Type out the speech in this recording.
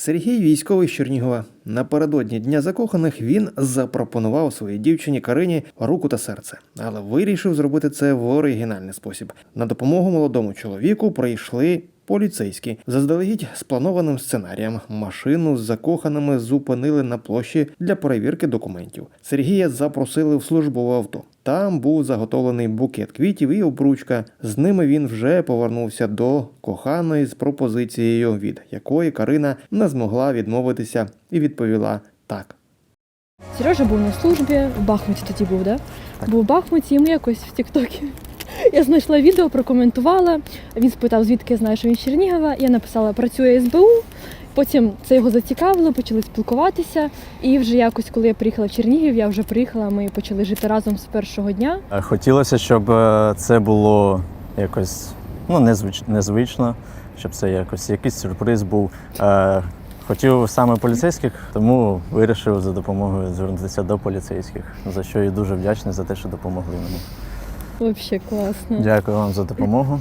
Сергій військовий з Чернігова. Напередодні дня закоханих він запропонував своїй дівчині Карині руку та серце, але вирішив зробити це в оригінальний спосіб. На допомогу молодому чоловіку прийшли. Поліцейські заздалегідь спланованим сценарієм машину з закоханими зупинили на площі для перевірки документів. Сергія запросили в службове авто. Там був заготовлений букет квітів і обручка. З ними він вже повернувся до коханої з пропозицією, від якої Карина не змогла відмовитися і відповіла так. Сережа був на службі, в Бахмуті тоді був, да? Був в Бахмуті, і ми якось в Тіктокі. Я знайшла відео, прокоментувала. Він спитав, звідки я знаю, що він з Чернігова. Я написала працює СБУ. Потім це його зацікавило, почали спілкуватися. І вже якось, коли я приїхала в Чернігів, я вже приїхала, ми почали жити разом з першого дня. Е, Хотілося, щоб е, це було якось ну, незвич, незвично, щоб це якось якийсь сюрприз був. Е, Хотів саме поліцейських, тому вирішив за допомогою звернутися до поліцейських, за що і дуже вдячний за те, що допомогли мені. Взагалі класно. Дякую вам за допомогу.